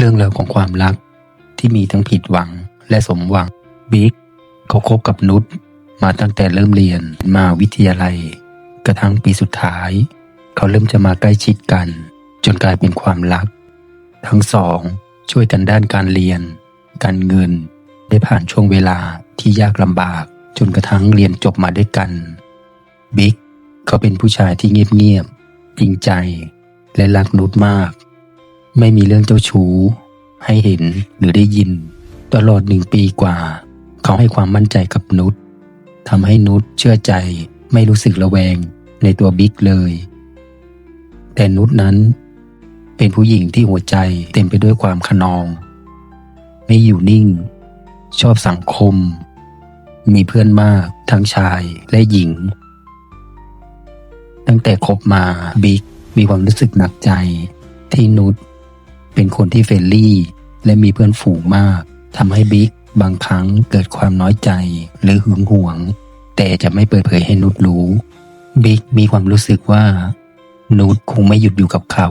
เรื่องราวของความรักที่มีทั้งผิดหวังและสมหวังบิ๊กเขาคบกับนุชมาตั้งแต่เริ่มเรียนมาวิทยาลัย กระทั่งปีสุดท้าย เขาเริ่มจะมาใกล้ชิดกัน จนกลายเป็นความรัก ทั้งสองช่วยกันด้านการเรียน การเงิน ได้ผ่านช่วงเวลาที่ยากลำบาก จนกระทั่งเรียนจบมาด้วยกันบิ๊กเขาเป็นผู้ชายที่เงียบๆจริงใจ และรักนุชมาก ไม่มีเรื่องเจ้าชู้ ให้เห็นหรือได้ยิน ตลอดหนึ่งปีกว่า เขาให้ความมั่นใจกับนุชทำให้นุชเชื่อใจไม่รู้สึกระแวงในตัวบิ๊กเลย แต่นุชนั้น เป็นผู้หญิงที่หัวใจเต็มไปด้วยความขนอง ไม่อยู่นิ่ง ชอบสังคม มีเพื่อนมากทั้งชายและหญิง ตั้งแต่คบมาบิ๊กมีความรู้สึกหนักใจที่นุช เป็นคนที่เฟรนลี่ และมีเพื่อนฝูงมากทำให้บิ๊กบางครั้งเกิดความน้อยใจหรือหึงหวง แต่จะไม่เปิดเผยให้นุชรู้ บิ๊กมีความรู้สึกว่า นุชคงไม่หยุดอยู่กับเขา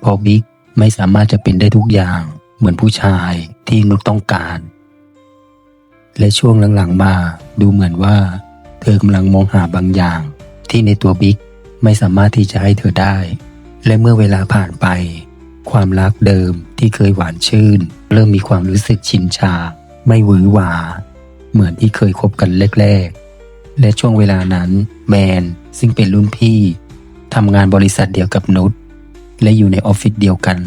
เพราะบิ๊กไม่สามารถจะเป็นได้ทุกอย่างเหมือนผู้ชายที่นุชต้องการ และช่วงหลังๆมาดูเหมือนว่า เธอกำลังมองหาบางอย่าง ที่ในตัวบิ๊กไม่สามารถที่จะให้เธอได้ และเมื่อเวลาผ่านไป ความรักเดิมที่เคยหวานชื่น เริ่มมีความรู้สึกชินชา ไม่หวือหวา เหมือนที่เคยคบกันแรกๆ และช่วงเวลานั้นแมนซึ่งเป็นรุ่นพี่ทำงานบริษัทเดียวกับนุชและอยู่ในออฟฟิศเดียวกัน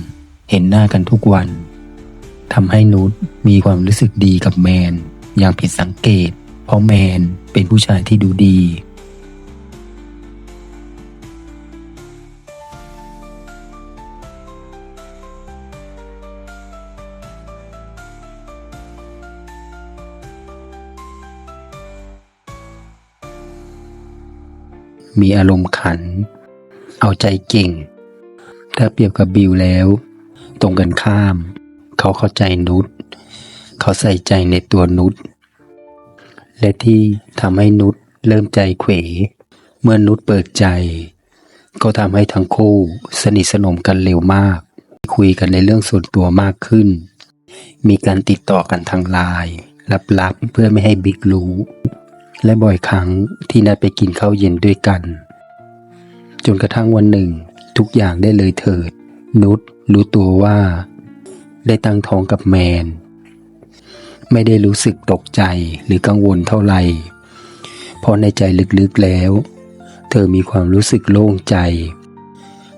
เห็นหน้ากันทุกวันทำให้นุชมีความรู้สึกดีกับแมน อย่างผิดสังเกต เพราะแมนเป็นผู้ชายที่ดูดี มีอารมณ์ขัน เอาใจเก่ง ถ้าเปรียบกับบิวแล้ว ตรงกันข้าม เขาเข้าใจนุชเขาใส่ใจในตัวนุชและที่ทำให้นุชเริ่มใจเขว เมื่อนุชเปิดใจ ก็ทำให้ทั้งคู่สนิทสนมกันเร็วมาก คุยกันในเรื่องส่วนตัวมากขึ้น มีการติดต่อกันทางไลน์ลับๆเพื่อไม่ให้บิ๊กรู้ และบ่อยครั้งที่นัดไปกินข้าวเย็นด้วยกัน จนกระทั่งวันหนึ่ง ทุกอย่างได้เลยเถิด นุชรู้ตัวว่า ได้ตั้งท้องกับแมน ไม่ได้รู้สึกตกใจหรือกังวลเท่าไหร่เพราะในใจลึกๆแล้ว เธอมีความรู้สึกโล่งใจ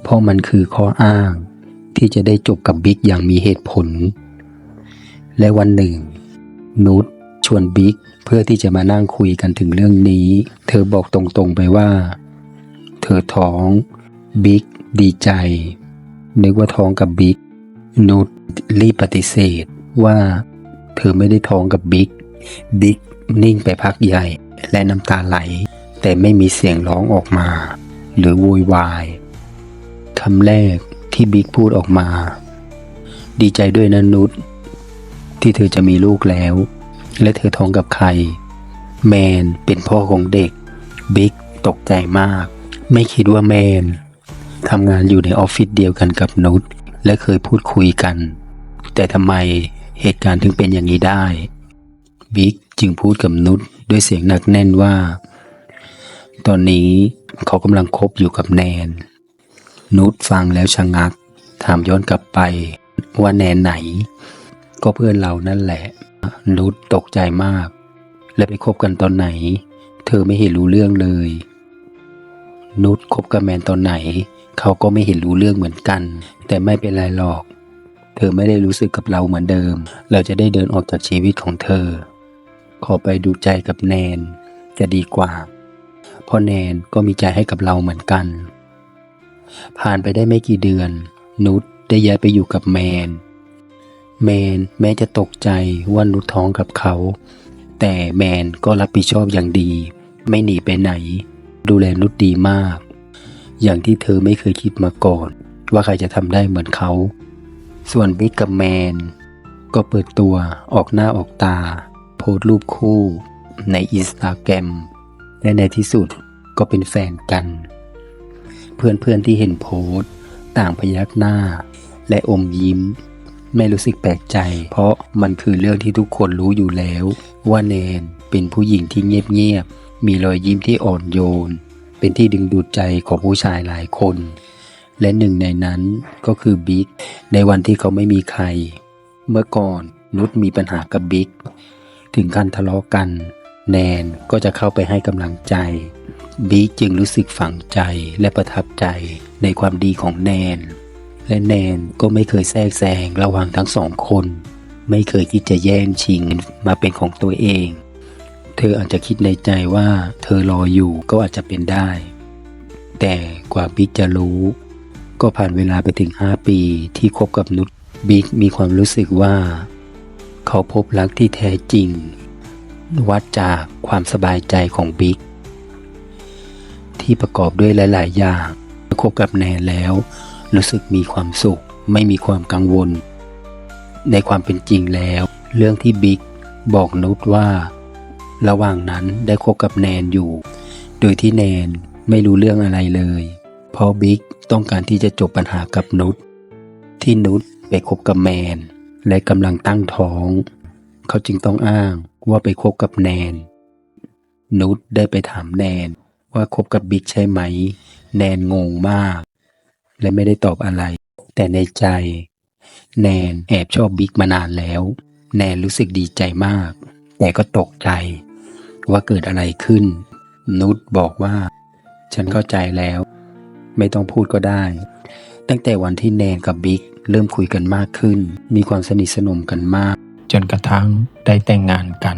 เพราะมันคือข้ออ้างที่จะได้จบกับบิ๊กอย่างมีเหตุผล และวันหนึ่ง นุชช วนบิ๊กเพื่อที่จะมานั่งคุยกันถึงเรื่องนี้ เธอบอกตรงๆไปว่า เธอท้อง บิ๊กดีใจ นึกว่าท้องกับบิ๊กนุชรีบปฏิเสธว่า เธอไม่ได้ท้องกับบิ๊กบิ๊กนิ่งไปพักใหญ่ และน้ำตาไหล แต่ไม่มีเสียงร้องออกมา หรือโวยวายคำแรกที่บิ๊กพูดออกมา ดีใจด้วยนะนุชที่เธอจะมีลูกแล้ว และเธอท้องกับใคร แมนเป็นพ่อของเด็ก บิ๊กตกใจมาก ไม่คิดว่าแมนทำงานอยู่ในออฟฟิศเดียวกันกับนุชและเคยพูดคุยกัน แต่ทำไมเหตุการณ์ถึงเป็นอย่างนี้ได้ บิ๊กจึงพูดกับนุชด้วยเสียงหนักแน่นว่า ตอนนี้เขากำลังคบอยู่กับแนน นุชฟังแล้วชะงัก ถามย้อนกลับไปว่าแนนไหน ก็เพื่อนเรานั่นแหละ นุชตกใจมาก และไปคบกันตอนไหน เธอไม่เห็นรู้เรื่องเลย นุชคบกับแมนตอนไหน เขาก็ไม่เห็นรู้เรื่องเหมือนกัน แต่ไม่เป็นไรหรอก เธอไม่ได้รู้สึกกับเราเหมือนเดิม เราจะได้เดินออกจากชีวิตของเธอ ขอไปดูใจกับแนน จะดีกว่า เพราะแนนก็มีใจให้กับเราเหมือนกัน ผ่านไปได้ไม่กี่เดือน นุชได้ย้ายไปอยู่กับแมน แมนแม้จะตกใจว่านุท้องกับเขา แต่แมนก็รับผิดชอบอย่างดี ไม่หนีไปไหน ดูแลนุชดีมาก อย่างที่เธอไม่เคยคิดมาก่อน ว่าใครจะทำได้เหมือนเขา ส่วนบิ๊กกับแมน ก็เปิดตัวออกหน้าออกตา โพสต์รูปคู่ในอินสตาแกรมและในที่สุดก็เป็นแฟนกัน เพื่อนๆที่เห็นโพสต์ต่างพยักหน้าและอมยิ้ม ไม่รู้สึกแปลกใจ เพราะมันคือเรื่องที่ทุกคนรู้อยู่แล้ว ว่าแนนเป็นผู้หญิงที่เงียบๆ มีรอยยิ้มที่อ่อนโยน เป็นที่ดึงดูดใจของผู้ชายหลายคน และหนึ่งในนั้นก็คือบิ๊กในวันที่เขาไม่มีใคร เมื่อก่อนนุชมีปัญหากับบิ๊กถึงขั้นทะเลาะกัน แนนก็จะเข้าไปให้กำลังใจ บิ๊กจึงรู้สึกฝังใจและประทับใจในความดีของแนน และแนนก็ไม่เคยแทรกแซงระหว่างทั้งสองคน ไม่เคยคิดจะแย่งชิงมาเป็นของตัวเอง เธออาจจะคิดในใจว่าเธอรออยู่ก็อาจจะเป็นได้ แต่กว่าบิ๊กจะรู้ ก็ผ่านเวลาไปถึง 5 ปีที่คบกับนุชบิ๊กมีความรู้สึกว่า เขาพบรักที่แท้จริง วัดจากความสบายใจของบิ๊กที่ประกอบด้วยหลาย ๆ อย่างคบกับแนนแล้ว รู้สึกมีความสุข ไม่มีความกังวล ในความเป็นจริงแล้ว เรื่องที่บิ๊กบอกนุชว่า ระหว่างนั้นได้คบกับแนนอยู่ โดยที่แนนไม่รู้เรื่องอะไรเลย เพราะบิ๊กต้องการที่จะจบปัญหากับนุชที่นุชไปคบกับแมน และกำลังตั้งท้อง เขาจึงต้องอ้างว่าไปคบกับแนน นุชได้ไปถามแนนว่าคบกับบิ๊กใช่ไหม แนนงงมาก และไม่ได้ตอบอะไร แต่ในใจ แนนแอบชอบบิ๊กมานานแล้ว แนนรู้สึกดีใจมาก แต่ก็ตกใจ ว่าเกิดอะไรขึ้น นุชบอกว่า ฉันเข้าใจแล้ว ไม่ต้องพูดก็ได้ ตั้งแต่วันที่แนนกับบิ๊กเริ่มคุยกันมากขึ้น มีความสนิทสนมกันมาก จนกระทั่งได้แต่งงานกัน